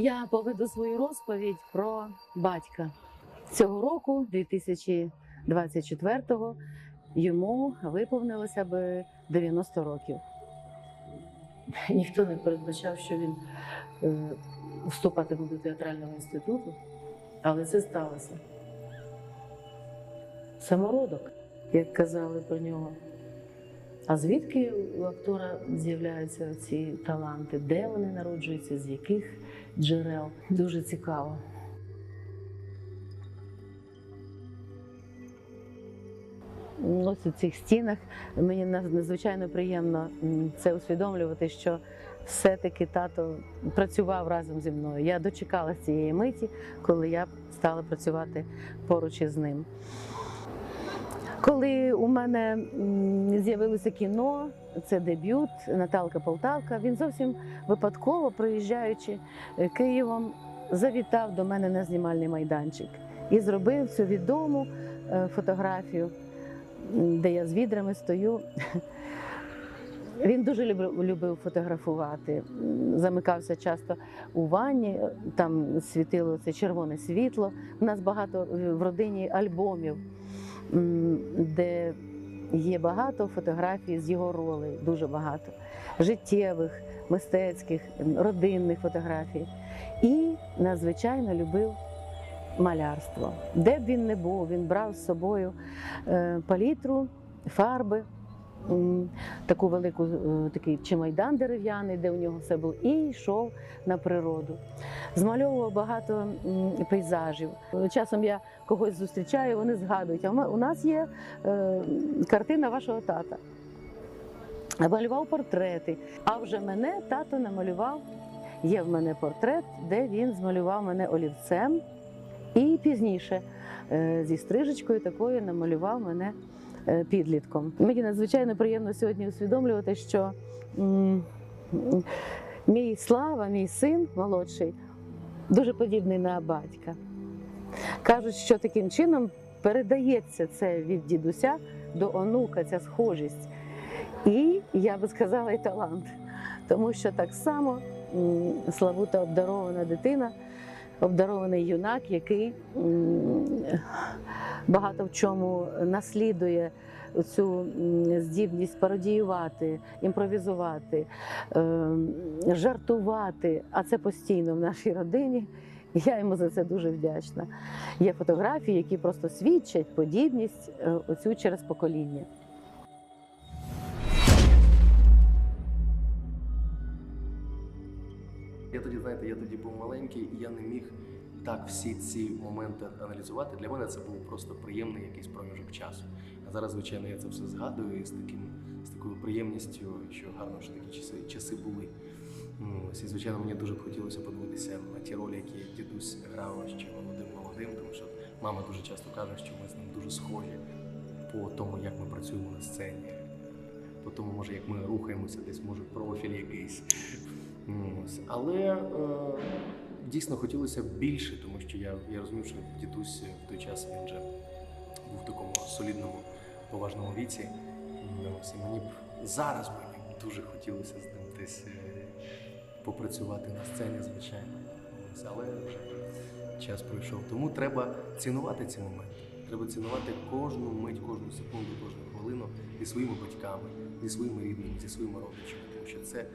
Я поведу свою розповідь про батька. Цього року, 2024-го, йому виповнилося би 90 років. Ніхто не передбачав, що він е, вступатиме до театрального інституту, але це сталося. Самородок, як казали про нього. А звідки у актора з'являються ці таланти? Де вони народжуються, з яких джерел? Дуже цікаво. Ось у цих стінах мені надзвичайно приємно це усвідомлювати, що все-таки тато працював разом зі мною. Я дочекалася цієї миті, коли я стала працювати поруч із ним. Коли у мене з'явилося кіно, це дебют Наталка Полтавка. Він зовсім випадково, проїжджаючи е, Києвом, завітав до мене на знімальний майданчик і зробив цю відому е, фотографію, де я з відрами стою. Він дуже любив, фотографувати, замикався часто у ванні, там світило це червоне світло. У нас багато е, в родині альбомів, де є багато фотографій з його ролей, дуже багато життєвих, мистецьких, родинних фотографій. І надзвичайно любив малярство. Де б він не був, він брав з собою е, палітру, фарби. Таку велику е, такий чемайдан дерев'яний, де у нього все було, і йшов на природу. Змальовував багато пейзажів. Часом я когось зустрічаю, вони згадують. А у нас є е, картина вашого тата. Малював портрети. А вже мене тато намалював. Є в мене портрет, де він змалював мене олівцем. І пізніше е, зі стрижечкою такою намалював мене е, підлітком. Мені надзвичайно приємно сьогодні усвідомлювати, що мій слава, мій син молодший, дуже подібний на батька. Кажуть, що таким чином передається це від дідуся до онука, ця схожість. І я би сказала, і талант. Тому що так само славута обдарована дитина, обдарований юнак, який багато в чому наслідує цю здібність пародіювати, імпровізувати, е, жартувати. А це постійно в нашій родині. Я йому за це дуже вдячна. Є фотографії, які просто свідчать подібність е, оцю через покоління. Я тоді, знаєте, я тоді був маленький, і я не міг так всі ці моменти аналізувати. Для мене це був просто приємний якийсь проміжок часу. А зараз, звичайно, я це все згадую і з таким з такою приємністю, що гарно, що такі часи, часи були. Ну, Ось, і, звичайно, мені дуже б хотілося подивитися на ті ролі, які дідусь грав ще молодим молодим, тому що мама дуже часто каже, що ми з ним дуже схожі по тому, як ми працюємо на сцені, по тому, може, як ми рухаємося, десь може профіль якийсь. Ну, Ось. Але е, дійсно хотілося більше, тому що я, я розумів, що дідусь в той час він вже був в такому солідному, поважному віці. Ось, і мені б зараз мені б дуже хотілося з ним десь е, попрацювати на сцені, звичайно. Але вже час пройшов. Тому треба цінувати ці моменти. Треба цінувати кожну мить, кожну секунду, кожну хвилину зі своїми батьками, зі своїми рідними, зі своїми родичами. Тому що це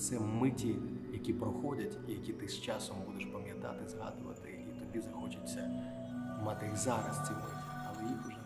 це миті, які проходять, і які ти з часом будеш пам'ятати, згадувати, і тобі захочеться мати їх зараз ці миті, але їх вже